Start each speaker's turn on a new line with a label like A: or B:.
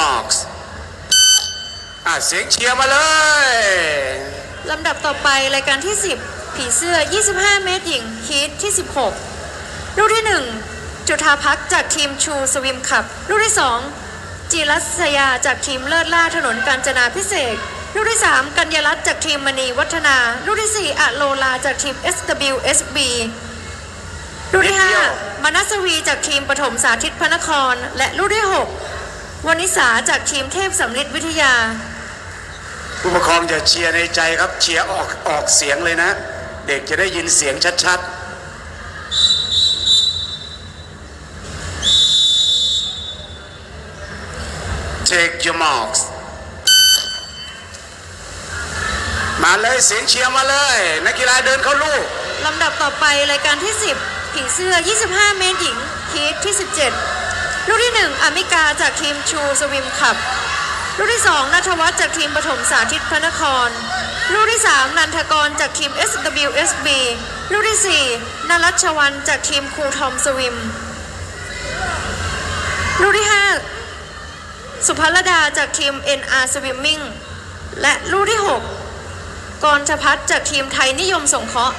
A: marks อะเสียงเชียร์มาเลย
B: ลำดับต่อไปรายการที่ 10 ผีเสื้อ 25 เมตรหญิงฮีทที่ 16 ลูกที่ 1 จุธาพักจากทีมชูสวิมขับ ลูกที่ 2 จีรัสยาจากทีมเลิศล่าถนนกาญจนาพิเศษกลูกที่ 3 กัญญารัตน์จากทีมมณีวัฒนา ลูกที่ 4อะโลลาจากทีม SWSB ลูกที่
A: นิดเดียว
B: 5มนัสวีจากทีมปฐมสาธิตพระนคร และลูกที่6 วนิสาจากทีมเทพสำริดวิทยา
A: ผู้ปกครองอย่าเชียร์ในใจครับเชียร์ออกออกเสียงเลยนะ เด็กจะได้ยินเสียงชัดๆ Take your marks มาเลยเสียงเชียร์มาเลย นักกีฬาเดินเข้าลูก
B: ลำดับต่อไปรายการที่ 10 ผีเสื้อ 25 เมตรหญิงฮีทที่ 17ลูกที่1 อมิกาจากทีมชูสวิมขับลูกที่ 2นัทวัฒน์จากทีมปฐมสาธิตพระนครลูกที่ 3 นันทกรจากทีม SWSB ลูกที่ 4นรัชวันจากทีมครูทอมสวิมลูกที่ 5 สุภรดาจากทีม NR Swimming และลูกที่ 6กรชพัฒน์จากทีมไทยนิยมสงเคราะห์